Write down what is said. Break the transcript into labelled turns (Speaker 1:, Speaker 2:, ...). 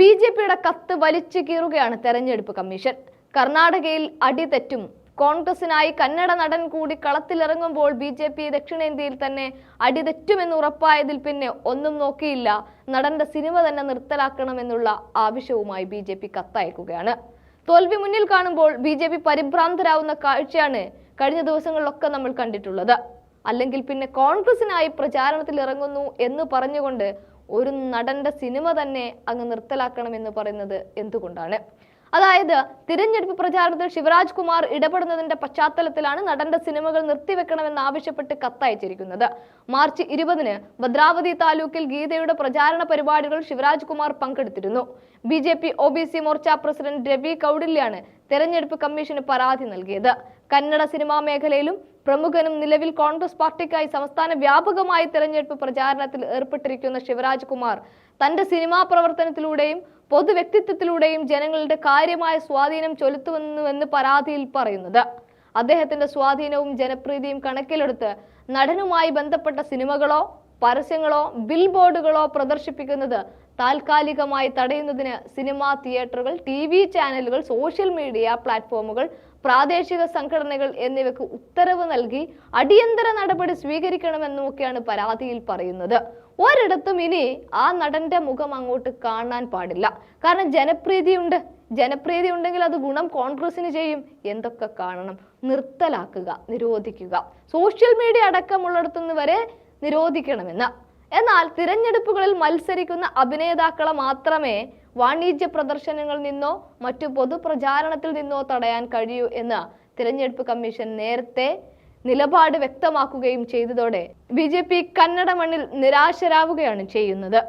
Speaker 1: B J പിയുടെ കത്ത് വലിച്ചു കീറുകയാണ് തെരഞ്ഞെടുപ്പ് കമ്മീഷൻ. കർണാടകയിൽ അടിതെറ്റും കോൺഗ്രസിനായി കന്നഡ നടൻ കൂടി കളത്തിലിറങ്ങുമ്പോൾ ബി ജെ പി ദക്ഷിണേന്ത്യയിൽ തന്നെ അടിതെറ്റുമെന്ന് ഉറപ്പായതിൽ പിന്നെ ഒന്നും നോക്കിയില്ല. നടന്റെ സിനിമ തന്നെ നിർത്തലാക്കണമെന്നുള്ള ആവശ്യവുമായി ബി ജെ പി കത്തയക്കുകയാണ്. തോൽവി മുന്നിൽ കാണുമ്പോൾ ബി ജെ പി പരിഭ്രാന്തരാവുന്ന കാഴ്ചയാണ് കഴിഞ്ഞ ദിവസങ്ങളിലൊക്കെ നമ്മൾ കണ്ടിട്ടുള്ളത്. അല്ലെങ്കിൽ പിന്നെ കോൺഗ്രസിനായി പ്രചാരണത്തിൽ ഇറങ്ങുന്നു എന്ന് പറഞ്ഞുകൊണ്ട് ഒരു നടന്റെ സിനിമ തന്നെ അങ്ങ് നിർത്തലാക്കണമെന്ന് പറയുന്നത് എന്തുകൊണ്ടാണ്? അതായത് തിരഞ്ഞെടുപ്പ് പ്രചാരണത്തിൽ ശിവരാജ് കുമാർ ഇടപെടുന്നതിന്റെ പശ്ചാത്തലത്തിലാണ് നടന്റെ സിനിമകൾ നിർത്തിവെക്കണമെന്ന് ആവശ്യപ്പെട്ട് കത്തയച്ചിരിക്കുന്നത്. മാർച്ച് ഇരുപതിന് ഭദ്രാവതി താലൂക്കിൽ ഗീതയുടെ പ്രചാരണ പരിപാടികൾ ശിവരാജ് കുമാർ പങ്കെടുത്തിരുന്നു. B J P O B C Morcha president Ravi കൗഡില്യാണ് തെരഞ്ഞെടുപ്പ് കമ്മീഷന് പരാതി നൽകിയത്. കന്നഡ സിനിമാ മേഖലയിലും പ്രമുഖനും നിലവിൽ കോൺഗ്രസ് പാർട്ടിക്കായി സംസ്ഥാന വ്യാപകമായി തെരഞ്ഞെടുപ്പ് പ്രചാരണത്തിൽ ഏർപ്പെട്ടിരിക്കുന്ന ശിവരാജ് കുമാർ തന്റെ സിനിമാ പ്രവർത്തനത്തിലൂടെയും പൊതു വ്യക്തിത്വത്തിലൂടെയും ജനങ്ങളുടെ കാര്യമായ സ്വാധീനം ചൊലുത്തുവന്നുവെന്ന് പരാതിയിൽ പറയുന്നത്. അദ്ദേഹത്തിന്റെ സ്വാധീനവും ജനപ്രീതിയും കണക്കിലെടുത്ത് നടനുമായി ബന്ധപ്പെട്ട സിനിമകളോ പരസ്യങ്ങളോ ബിൽ ബോർഡുകളോ പ്രദർശിപ്പിക്കുന്നത് താൽക്കാലികമായി തടയുന്നതിന് സിനിമാ തിയേറ്ററുകൾ ടി വി ചാനലുകൾ സോഷ്യൽ മീഡിയ പ്ലാറ്റ്ഫോമുകൾ പ്രാദേശിക സംഘടനകൾ എന്നിവയ്ക്ക് ഉത്തരവ് നൽകി അടിയന്തര നടപടി സ്വീകരിക്കണമെന്നുമൊക്കെയാണ് പരാതിയിൽ പറയുന്നത്. ഒരിടത്തും ഇനി ആ നടന്റെ മുഖം അങ്ങോട്ട് കാണാൻ പാടില്ല. കാരണം ജനപ്രീതിയുണ്ട്. ജനപ്രീതി ഉണ്ടെങ്കിൽ അത് ഗുണം കോൺഗ്രസിന് ചെയ്യും. എന്തൊക്കെ കാണണം? നിർത്തലാക്കുക നിരോധിക്കുക. സോഷ്യൽ മീഡിയ അടക്കമുള്ളിടത്തുനിന്ന് വരെ നിരോധിക്കണമെന്ന്. എന്നാൽ തിരഞ്ഞെടുപ്പുകളിൽ മത്സരിക്കുന്ന അഭിനേതാക്കളെ മാത്രമേ വാണിജ്യ പ്രദർശനങ്ങളിൽ നിന്നോ മറ്റു പൊതുപ്രചാരണത്തിൽ നിന്നോ തടയാൻ കഴിയൂ എന്ന് തിരഞ്ഞെടുപ്പ് കമ്മീഷൻ നേരത്തെ നിലപാട് വ്യക്തമാക്കുകയും ചെയ്തതോടെ ബി കന്നഡ മണ്ണിൽ നിരാശരാവുകയാണ് ചെയ്യുന്നത്.